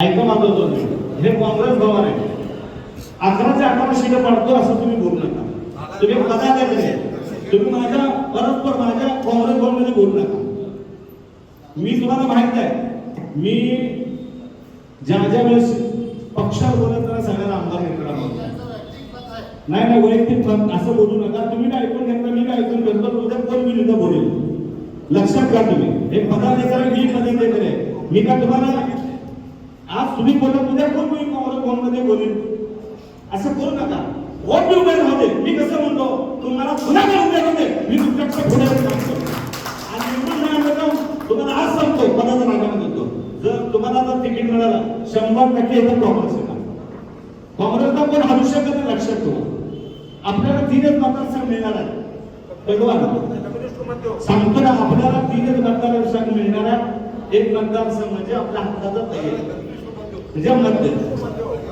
ऐका माझं दोन हे काँग्रेस भवन आहे. अकराचे अकरा शिकं पडतो असं तुम्ही बोलू नका. तुम्ही पदाधिकारी आहे. तुम्ही माझ्या परस्पर माझ्या काँग्रेस भवनमध्ये बोलू नका. मी तुम्हाला माहीत आहे मी ज्या ज्या वेळेस पक्षावर बोलत त्याला सगळ्यांना आमदार घेतला नाही नाही वैयक्तिक मत असं बोलू नका. तुम्ही काय ऐकून घेतलं मी काय ऐकून घेतलं उद्या कोण मी इथं बोलेल? लक्षात घ्या तुम्ही. हे पदाधिकारी मी पदाधिकारी आहे मी का तुम्हाला तुम्ही बोलत उद्या कोण मी काँग्रेस कोणमध्ये बोलेल असं करू नका. कोण मी उभे होते मी कसं म्हणतो? तुम्हाला पुन्हा काय उभे होते मी तुमच्याकडे पुढे सांगतो आणि निवडून नाही आलं तुम्हाला आज सांगतो पदाचा रागाने देतो जर तुम्हाला जर तिकीट मिळालं शंभर टक्के इथं काँग्रेस येणार काँग्रेसला कोण हलू शकत नाही लक्षात ठेवा. आपल्याला तीनच मतदारसंघ मिळणार आहे सांगतो ना आपल्याला तीनच मतदारसंघ मिळणार आहे एक मतदारसंघ म्हणजे आपल्या हाताचा तयार. म्हणजे मध्य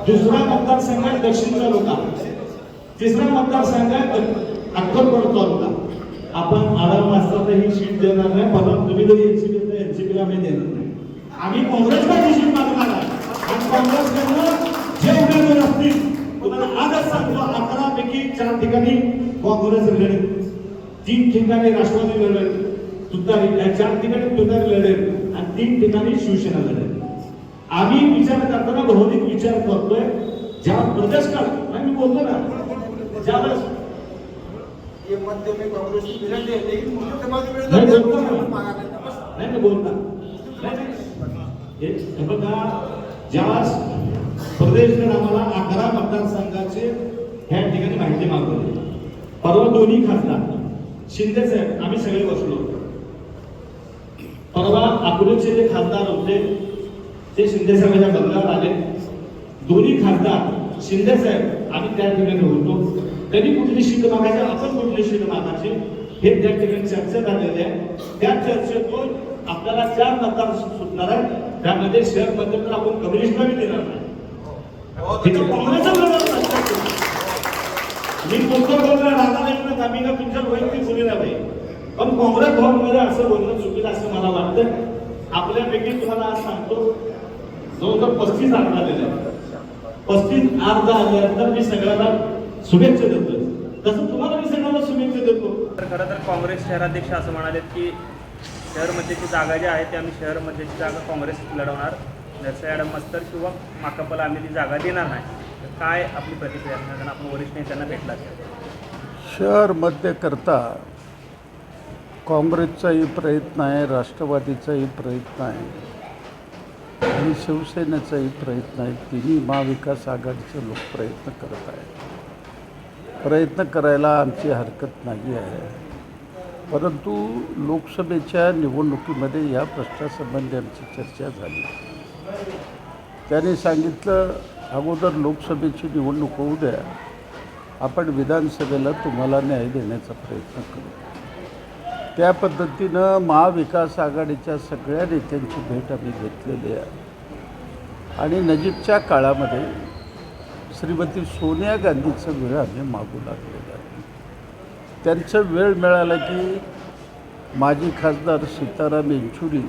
दुसरा मतदारसंघ आहे दक्षिण तालुका तिसरा मतदारसंघ आहे अक्कलकोट तालुका आपण आढावा असता तर ही सीट देणार नाही परंतु तुम्ही जरी एनसीपी तर एनसीपीला आम्ही देणार नाही. आम्ही काँग्रेसला ही सीट मागणार आहे. आणि काँग्रेसकडनं जे उमेदवार असतील तुम्हाला आजच सांगतो अकरा पैकी चार ठिकाणी काँग्रेस लढेल. तीन ठिकाणी राष्ट्रवादी लढेल. तुतारी या चार ठिकाणी तुतारी लढेल. आणि तीन ठिकाणी शिवसेना लढेल. आम्ही विचार करताना भावनिक विचार करतोय. ज्या प्रदेश नाही मी बोलतो ना. ज्यावेळेस में में नाही लड़ने बोलतो. हे बघा ज्यावेळेस प्रदेशने आम्हाला अकरा मतदारसंघाचे ह्या ठिकाणी माहिती मागवली. परवा दोन्ही खासदार शिंदे साहेब आम्ही सगळे बसलो. परवा अकोल्याचे जे खासदार होते. ते शिंदे साहेबांच्या बंगल्यावर आले दोन्ही खासदार शिंदे साहेब आम्ही त्या ठिकाणी होतो. त्यांनी कुठली शीट मागायची? आपण कुठली शीट मागायची? हे त्या ठिकाणी चर्चा झालेली आहे. त्या चर्चेतून आपल्याला चार मतदार सुटणार आहे त्यामध्ये शहरमध्ये तर आपण कम्युनिस्टला बी देणार नाही. तिथं काँग्रेसच मी तुमचं बोलणं राहणार नाही म्हणत आम्ही ना तुमच्या वैयक्तिक बोललेला नाही. पण काँग्रेस भवनमध्ये असं बोलणं चुकीचं असं मला वाटतं आपल्यापैकी तुम्हाला आज सांगतो? जवळजवळ पस्तीस अर्ज आलेले आहेत पस्तीस अर्ज आल्यानंतर मी सगळ्यांना शुभेच्छा देतो. तसं तुम्हाला मी सगळ्यांना शुभेच्छा देतो. तर खरं तर काँग्रेस शहराध्यक्ष असं म्हणालेत की शहरमध्येची जागा जी आहे ती आम्ही शहरमध्येची जागा काँग्रेस लढवणार. नरसई ॲडम मस्तर किंवा माकापाला आम्ही ती जागा देणार नाही. तर काय आपली प्रतिक्रिया असणार? कारण आपण वरिष्ठ नेत्यांना भेटला शहर मध्य करता काँग्रेसचाही प्रयत्न आहे राष्ट्रवादीचाही प्रयत्न आहे. आणि शिवसेनेचाही प्रयत्न आहे. तिन्ही महाविकास आघाडीचे लोक प्रयत्न करत आहेत. प्रयत्न करायला आमची हरकत नाही आहे. परंतु लोकसभेच्या निवडणुकीमध्ये या प्रश्नासंबंधी आमची चर्चा झाली. त्याने सांगितलं अगोदर लोकसभेची निवडणूक होऊ द्या. आपण विधानसभेला तुम्हाला न्याय देण्याचा प्रयत्न करू. त्या पद्धतीनं महाविकास आघाडीच्या सगळ्या नेत्यांची भेट आम्ही घेतलेली आहे. आणि नजीकच्या काळामध्ये श्रीमती सोनिया गांधीचं वेळ आम्ही मागू लागलेलं आहे. त्यांचं वेळ मिळाला की माजी खासदार सीताराम येंचुरी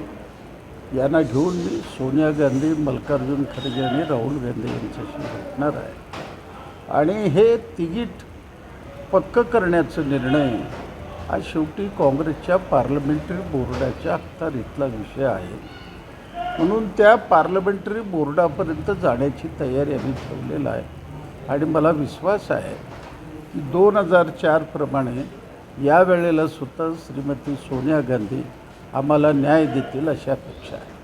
यांना घेऊन मी सोनिया गांधी मल्लिकार्जुन खरगे आणि राहुल गांधी यांच्याशी भेटणार आहे. आणि हे तिकीट पक्क करण्याचा निर्णय हा शेवटी काँग्रेसच्या पार्लमेंटरी बोर्डाच्या अखत्यारीतला विषय आहे. म्हणून त्या पार्लमेंटरी बोर्डापर्यंत जाण्याची तयारी आम्ही ठेवलेला आहे. आणि मला विश्वास आहे की दोन हजार चारप्रमाणे यावेळेला सुद्धा श्रीमती सोनिया गांधी आम्हाला न्याय देतील अशी अपेक्षा आहे.